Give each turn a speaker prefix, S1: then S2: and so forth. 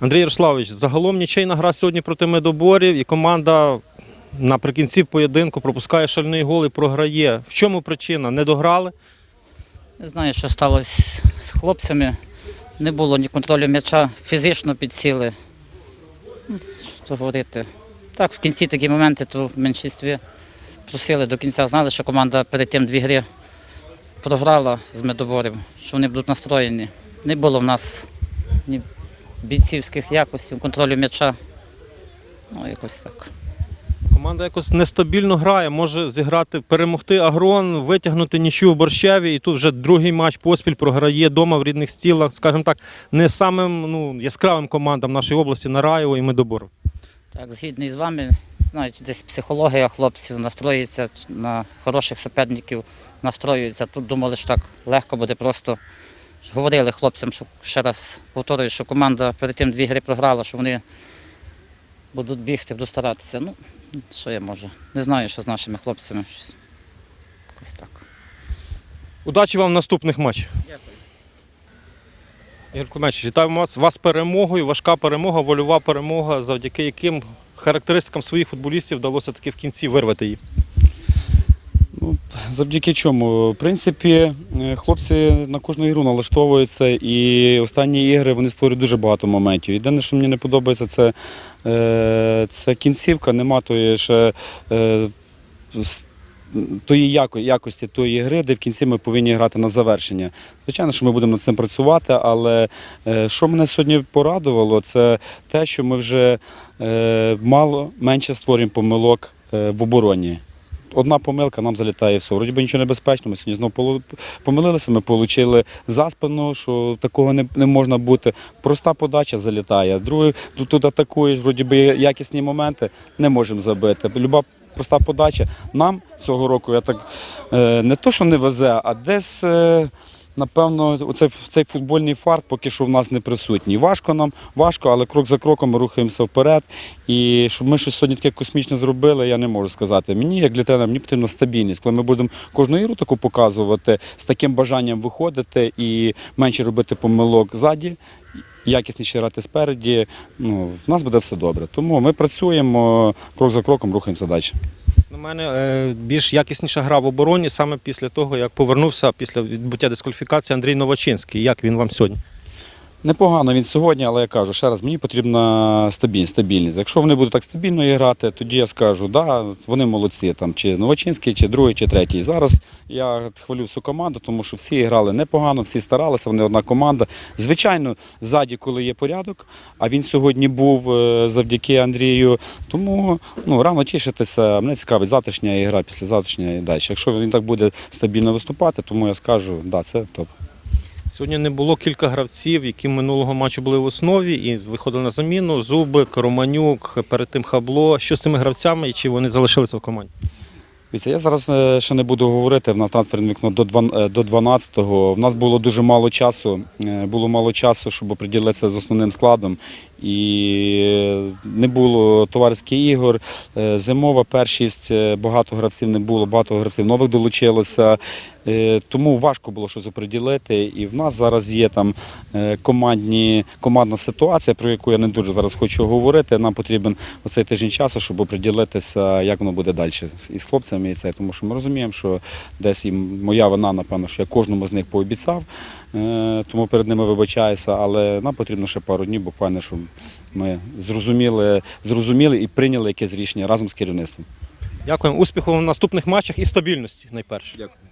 S1: Андрій Ярославович, загалом нічийна гра сьогодні проти медоборів, і команда наприкінці поєдинку пропускає шальний гол і програє. В чому причина? Не дограли?
S2: Не знаю, що сталося з хлопцями. Не було ні контролю м'яча, фізично підсіли. Ну, Що говорити. Так, в кінці такі моменти, то в меншинстві просили до кінця, знали, що команда перед тим дві гри програла з медоборів, що вони будуть настроєні. Не було в нас ні бійцівських якостей, контролю м'яча. Ну, якось так.
S1: Команда якось нестабільно грає, може зіграти, перемогти Агрон, витягнути нічю в борщеві, і тут вже другий матч поспіль програє дома в рідних стілах, скажімо так, не самим ну, яскравим командам нашої області Нараєво і Медоборов.
S2: Так, згідний з вами, знаєте, десь психологія хлопців настроюється на хороших суперників, настроюється. Тут думали, що так легко буде просто. Говорили хлопцям, що ще раз повторюю, що команда перед тим дві гри програла, що вони будуть бігти, будуть старатися. Ну, що я можу? Не знаю, що з нашими хлопцями. Якось так.
S1: Удачі вам в наступних матчах.
S2: Дякую.
S1: Ігор Климович, вітаємо вас, вас перемогою, важка перемога, вольова перемога, завдяки яким характеристикам своїх футболістів вдалося таки в кінці вирвати її.
S3: Завдяки чому? В принципі, е, хлопці на кожну ігру налаштовуються, і останні ігри вони створюють дуже багато моментів. Єдине, що мені не подобається, це, е, це кінцівка, нема тої ще. Е, тої якості тої гри, де в кінці ми повинні грати на завершення. Звичайно, що ми будемо над цим працювати, але що мене сьогодні порадувало, це те, що ми вже мало менше створюємо помилок в обороні. Одна помилка нам залітає все. Вроді би нічого небезпечного. Ми сьогодні знову помилилися. Ми отримали заспину, що такого не, не можна бути. Проста подача залітає. Другий тут, атакуєш, вроді би якісні моменти не можемо забити. Люба проста подача. Нам цього року я так е, не то, що не везе, а десь. Напевно, оцей, цей футбольний фарт поки що в нас не присутній. Важко нам, важко, але крок за кроком ми рухаємося вперед. І щоб ми щось сьогодні таке космічне зробили, я не можу сказати. Мені, як для тренера, мені потрібна стабільність. Коли ми будемо кожну ігру таку показувати, з таким бажанням виходити і менше робити помилок ззаді, якісніше грати спереді, ну, в нас буде все добре. Тому ми працюємо крок за кроком, рухаємося далі.
S1: На мене е, більш якісніша гра в обороні саме після того, як повернувся після відбуття дискваліфікації Андрій Новачинський. Як він вам сьогодні?
S3: Непогано він сьогодні, але я кажу, ще раз, мені потрібна стабільність. стабільність. Якщо вони будуть так стабільно грати, тоді я скажу, да, вони молодці, там, чи Новачинський, чи другий, чи третій. Зараз я хвалю всю команду, тому що всі грали непогано, всі старалися, вони одна команда. Звичайно, ззаді, коли є порядок, а він сьогодні був е, завдяки Андрію. Тому ну, рано тішитися. Мене цікавить завтрашня ігра, після завтрашня і далі. Якщо він так буде стабільно виступати, тому я скажу, да, це топ.
S1: Сьогодні не було кілька гравців, які минулого матчу були в основі і виходили на заміну. Зубик, Романюк, перед тим Хабло. Що з цими гравцями і чи вони залишилися в команді?
S3: Дивіться, я зараз е, ще не буду говорити. В нас трансферне вікно до дван- е, 12-го. В нас було дуже мало часу. е, Було мало часу, щоб приділитися з основним складом. І не було товариських ігор. Е, Зимова першість, е, багато гравців не було, багато гравців нових долучилося. Е, Тому важко було щось оприділити. І в нас зараз є там командні, командна ситуація, про яку я не дуже зараз хочу говорити. Нам потрібен оцей тиждень часу, щоб оприділитися, як воно буде далі із хлопцями. І це. Тому що ми розуміємо, що десь і моя вина, напевно, що я кожному з них пообіцяв, тому перед ними вибачаюся, але нам потрібно ще пару днів, буквально, щоб ми зрозуміли, зрозуміли і прийняли якесь рішення разом з керівництвом.
S1: Дякуємо. Успіху в наступних матчах і стабільності найперше.
S3: Дякую.